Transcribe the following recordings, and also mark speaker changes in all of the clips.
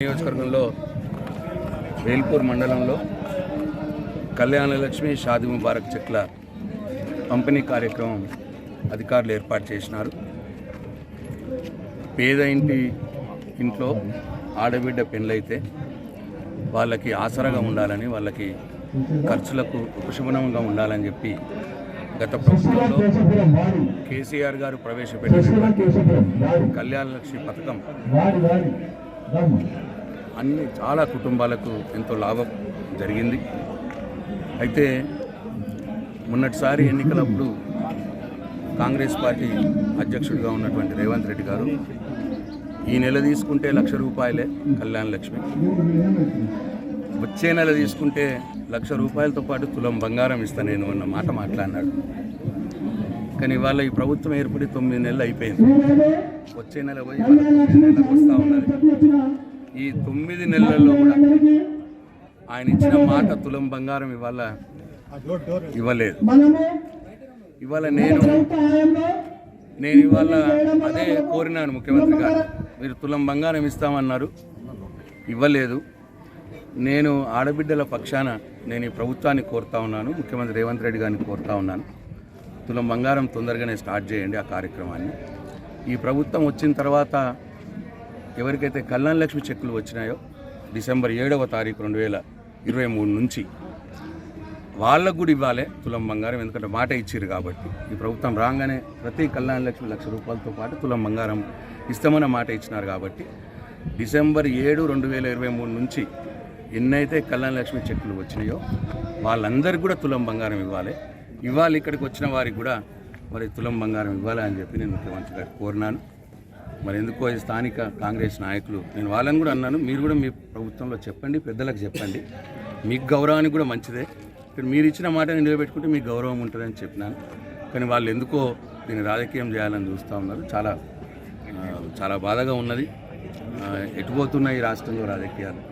Speaker 1: నియోజకవర్గంలో వేల్పూర్ మండలంలో కళ్యాణలక్ష్మి షాది ముబారక్ చెక్ల పంపిణీ కార్యక్రమం అధికారులు ఏర్పాటు చేసినారు. పేద ఇంటి ఇంట్లో ఆడబిడ్డ పెళ్ళైతే వాళ్ళకి ఆసరాగా ఉండాలని వాళ్ళకి ఖర్చులకు ఉపశమనంగా ఉండాలని చెప్పి గత ప్రభుత్వంలో కేసీఆర్ గారు ప్రవేశపెట్టినటువంటి కళ్యాణ లక్ష్మి పథకం అన్ని చాలా కుటుంబాలకు ఎంతో లాభం జరిగింది. అయితే మొన్నటిసారి ఎన్నికలప్పుడు కాంగ్రెస్ పార్టీ అధ్యక్షుడిగా ఉన్నటువంటి రేవంత్ రెడ్డి గారు ఈ నెల తీసుకుంటే లక్ష రూపాయలే కళ్యాణ లక్ష్మి. వచ్చే నెల తీసుకుంటే లక్ష రూపాయలతో పాటు తులం బంగారం ఇస్తా నేను అన్న మాట మాట్లాడినాడు. కానీ ఇవాళ ఈ ప్రభుత్వం ఏర్పడి తొమ్మిది నెలలు అయిపోయింది. వచ్చే నెల పోయి వస్తూ ఉన్నది ఈ తొమ్మిది నెలల్లో కూడా ఆయన ఇచ్చిన మాట తులం బంగారం ఇవాళ ఇవ్వలేదు. ఇవాళ నేను నేను ఇవాళ అదే కోరినాను ముఖ్యమంత్రి గారు. మీరు తులం బంగారం ఇస్తామన్నారు. ఇవ్వలేదు. నేను ఆడబిడ్డల పక్షాన నేను ఈ ప్రభుత్వాన్ని కోరుతా ఉన్నాను. ముఖ్యమంత్రి రేవంత్ రెడ్డి గారిని కోరుతా ఉన్నాను. తులం బంగారం తొందరగానే స్టార్ట్ చేయండి ఆ కార్యక్రమాన్ని. ఈ ప్రభుత్వం వచ్చిన తర్వాత ఎవరికైతే కళ్యాణ లక్ష్మి చెక్కులు వచ్చినాయో డిసెంబర్ ఏడవ తారీఖు రెండు వేల ఇరవై మూడు నుంచి వాళ్ళకు కూడా ఇవ్వాలి తులం బంగారం ఎందుకంటే మాట ఇచ్చారు కాబట్టి. ఈ ప్రభుత్వం రాగానే ప్రతి కళ్యాణ లక్ష్మి లక్ష రూపాయలతో పాటు తులం బంగారం ఇస్తామన్న మాట ఇచ్చినారు కాబట్టి డిసెంబర్ ఏడు రెండు వేల ఇరవై మూడు నుంచి ఎన్నైతే కళ్యాణ లక్ష్మి చెక్కులు వచ్చినాయో వాళ్ళందరికీ కూడా తులం బంగారం ఇవ్వాలి. ఇవాళ ఇక్కడికి వచ్చిన వారికి కూడా మరి తులం బంగారం ఇవ్వాలి అని చెప్పి నేను ముఖ్యమంత్రి గారు కోరినాను. మరి ఎందుకో ఈ స్థానిక కాంగ్రెస్ నాయకులు. నేను వాళ్ళని కూడా అన్నాను మీరు కూడా మీ ప్రభుత్వంలో చెప్పండి పెద్దలకు చెప్పండి. మీకు గౌరవానికి కూడా మంచిదే. ఇక్కడ మీరు ఇచ్చిన మాటని నిలబెట్టుకుంటే మీకు గౌరవం ఉంటుందని చెప్పినాను. కానీ వాళ్ళు ఎందుకో దీన్ని రాజకీయం చేయాలని చూస్తూ ఉన్నారు. చాలా చాలా బాధగా ఉన్నది. ఎటుపోతున్నాయి ఈ రాష్ట్రంలో రాజకీయాలు?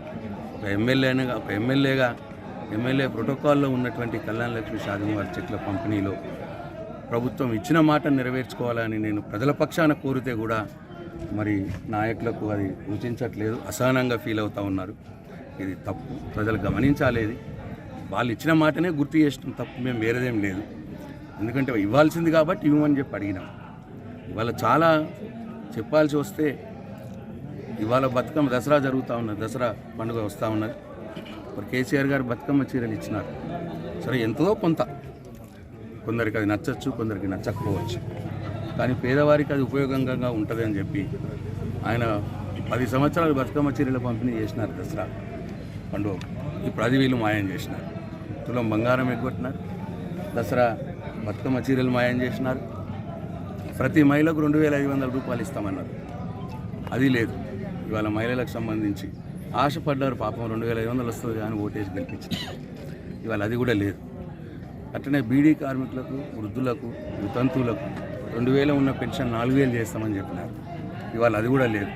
Speaker 1: ఒక ఎమ్మెల్యేగా ఒక ఎమ్మెల్యేగా ఎమ్మెల్యే ప్రోటోకాల్లో ఉన్నటువంటి కళ్యాణ లక్ష్మి సాధన వారి చెట్ల పంపిణీలో ప్రభుత్వం ఇచ్చిన మాట నెరవేర్చుకోవాలని నేను ప్రజల పక్షాన కోరితే కూడా మరి నాయకులకు అది రుచించట్లేదు అసహనంగా ఫీల్ అవుతూ ఉన్నారు. ఇది తప్పు. ప్రజలు గమనించాలేది వాళ్ళు ఇచ్చిన మాటనే గుర్తు చేసినాం. తప్పు మేము వేరేదేం లేదు. ఎందుకంటే ఇవ్వాల్సింది కాబట్టి ఇవ్వమని చెప్పి అడిగినాం. ఇవాళ చాలా చెప్పాల్సి వస్తే ఇవాళ బతుకమ్మ దసరా జరుగుతూ ఉన్నది. దసరా పండుగ వస్తూ ఉన్నది. మరి కేసీఆర్ గారు బతుకమ్మ చీరలు ఇచ్చినారు. సరే ఎంతో కొంత. కొందరికి అది నచ్చచ్చు కొందరికి నచ్చకపోవచ్చు. కానీ పేదవారికి అది ఉపయోగంగా ఉంటుంది అని చెప్పి ఆయన పది సంవత్సరాలు బతుకమ్మ చీరలు పంపిణీ చేసినారు దసరా పండుగ. ఇప్పుడు అది వీళ్ళు మాయం చేసినారు. తులం బంగారం ఎగ్గొట్టినారు. దసరా బతుకమ్మ చీరలు మాయం చేసినారు. ప్రతి మహిళకు రెండు వేల ఐదు వందల రూపాయలు ఇస్తామన్నారు. అది లేదు. ఇవాళ మహిళలకు సంబంధించి ఆశపడ్డారు పాపం రెండు వేల ఐదు వందలు వస్తుంది కానీ ఓటేసి గెలిపించారు ఇవాళ అది కూడా లేదు. అట్లనే బీడీ కార్మికులకు వృద్ధులకు వితంతువులకు రెండు వేల ఉన్న పెన్షన్ నాలుగు వేలు చేస్తామని చెప్పినారు. ఇవాళ అది కూడా లేదు.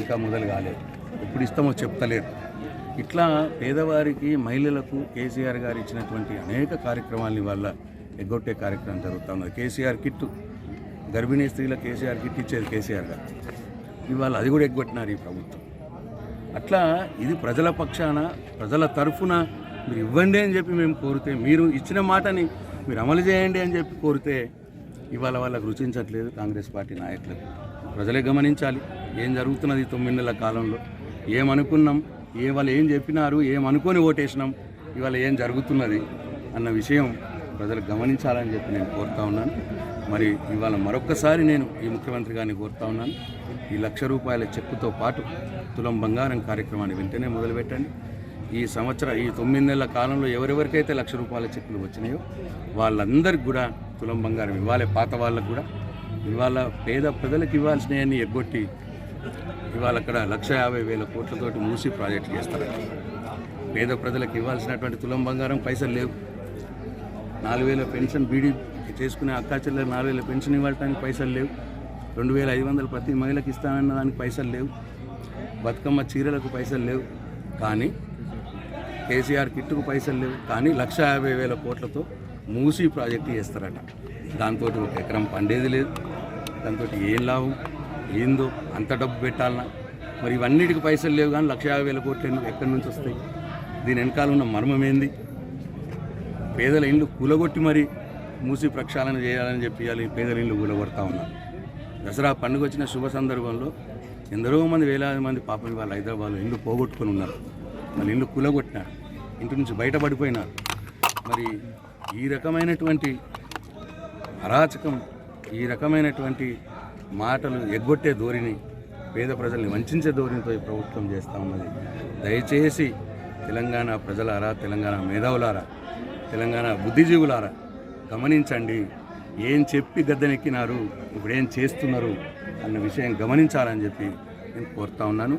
Speaker 1: ఇంకా మొదలు కాలేదు. ఎప్పుడు ఇస్తామో చెప్తలేదు. ఇట్లా పేదవారికి మహిళలకు కేసీఆర్ గారు ఇచ్చినటువంటి అనేక కార్యక్రమాలని వల్ల ఎగ్గొట్టే కార్యక్రమం జరుగుతుంది కేసీఆర్ కిట్టు. గర్భిణీ స్త్రీలకు కేసీఆర్ కిట్ ఇచ్చేది కేసీఆర్ గారు. ఇవాళ అది కూడా ఎగ్గొట్టినారు ఈ ప్రభుత్వం. అట్లా ఇది ప్రజల పక్షాన ప్రజల తరఫున మీరు ఇవ్వండి అని చెప్పి మేము కోరితే మీరు ఇచ్చిన మాటని మీరు అమలు చేయండి అని చెప్పి కోరితే ఇవాళ వాళ్ళకు రుచించట్లేదు కాంగ్రెస్ పార్టీ నాయకులకు. ప్రజలే గమనించాలి. ఏం జరుగుతున్నది తొమ్మిది నెలల కాలంలో? ఏమనుకున్నాం? ఏ వాళ్ళు ఏం చెప్పినారు? ఏమనుకొని ఓటేసినాం? ఇవాళ ఏం జరుగుతున్నది? అన్న విషయం ప్రజలు గమనించాలని చెప్పి నేను కోరుతా ఉన్నాను. మరి ఇవాళ మరొక్కసారి నేను ఈ ముఖ్యమంత్రి గారిని కోరుతా ఉన్నాను. ఈ లక్ష రూపాయల చెక్కుతో పాటు తులం బంగారం కార్యక్రమాన్ని వెంటనే మొదలుపెట్టండి. ఈ సంవత్సరం ఈ తొమ్మిది నెలల కాలంలో ఎవరెవరికైతే లక్ష రూపాయల చెక్కులు వచ్చినాయో వాళ్ళందరికీ కూడా తులం బంగారం ఇవ్వాలి పాత వాళ్ళకు కూడా. ఇవాళ పేద ప్రజలకు ఇవ్వాల్సినవన్నీ ఎగ్గొట్టి ఇవాళ అక్కడ లక్ష యాభై వేల కోట్లతోటి మూసి ప్రాజెక్టు చేస్తారు. పేద ప్రజలకు ఇవ్వాల్సినటువంటి తులం బంగారం పైసలు లేవు. నాలుగు వేల పెన్షన్ బీడీ చేసుకునే అక్కాచెల్లె నాలుగు వేల పెన్షన్ ఇవ్వడానికి పైసలు లేవు. రెండు వేల ఐదు వందలు ప్రతి మహిళకి ఇస్తానన్న దానికి పైసలు లేవు. బతుకమ్మ చీరలకు పైసలు లేవు. కానీ కేసీఆర్ కిట్టుకు పైసలు లేవు. కానీ లక్ష యాభై వేల కోట్లతో మూసి ప్రాజెక్టు చేస్తారట. దాంతో ఒక ఎకరం పండేది లేదు. దాంతో ఏం లాభం? ఏందో? అంత డబ్బు పెట్టాలన్నా మరి ఇవన్నిటికి పైసలు లేవు కానీ లక్ష యాభై వేల కోట్లు ఎక్కడి నుంచి వస్తాయి? దీని వెనకాల ఉన్న మర్మం ఏంది? పేదల ఇల్లు కూలగొట్టి మరి మూసి ప్రక్షాళన చేయాలని చెప్పి ఈ పేదల ఇండ్లు కూలగొడతా ఉన్నారు. దసరా పండుగ వచ్చిన శుభ సందర్భంలో ఎందరో మంది వేలాది మంది పాపం వాళ్ళు హైదరాబాద్లో ఇల్లు పోగొట్టుకొని ఉన్నారు. వాళ్ళు ఇల్లు కూలగొట్టినారు. ఇంటి నుంచి బయటపడిపోయినారు. మరి ఈ రకమైనటువంటి అరాచకం ఈ రకమైనటువంటి మాటలు ఎగ్గొట్టే ధోరణి పేద ప్రజల్ని వంచే ధోరణితో ఈ ప్రభుత్వం చేస్తూ ఉన్నది. దయచేసి తెలంగాణ ప్రజలారా తెలంగాణ మేధావులారా తెలంగాణ బుద్ధిజీవులారా గమనించండి. ఏం చెప్పి గద్దెనెక్కినారు ఇప్పుడు ఏం చేస్తున్నారు అన్న విషయం గమనించాలని చెప్పి నేను కోరుతా ఉన్నాను.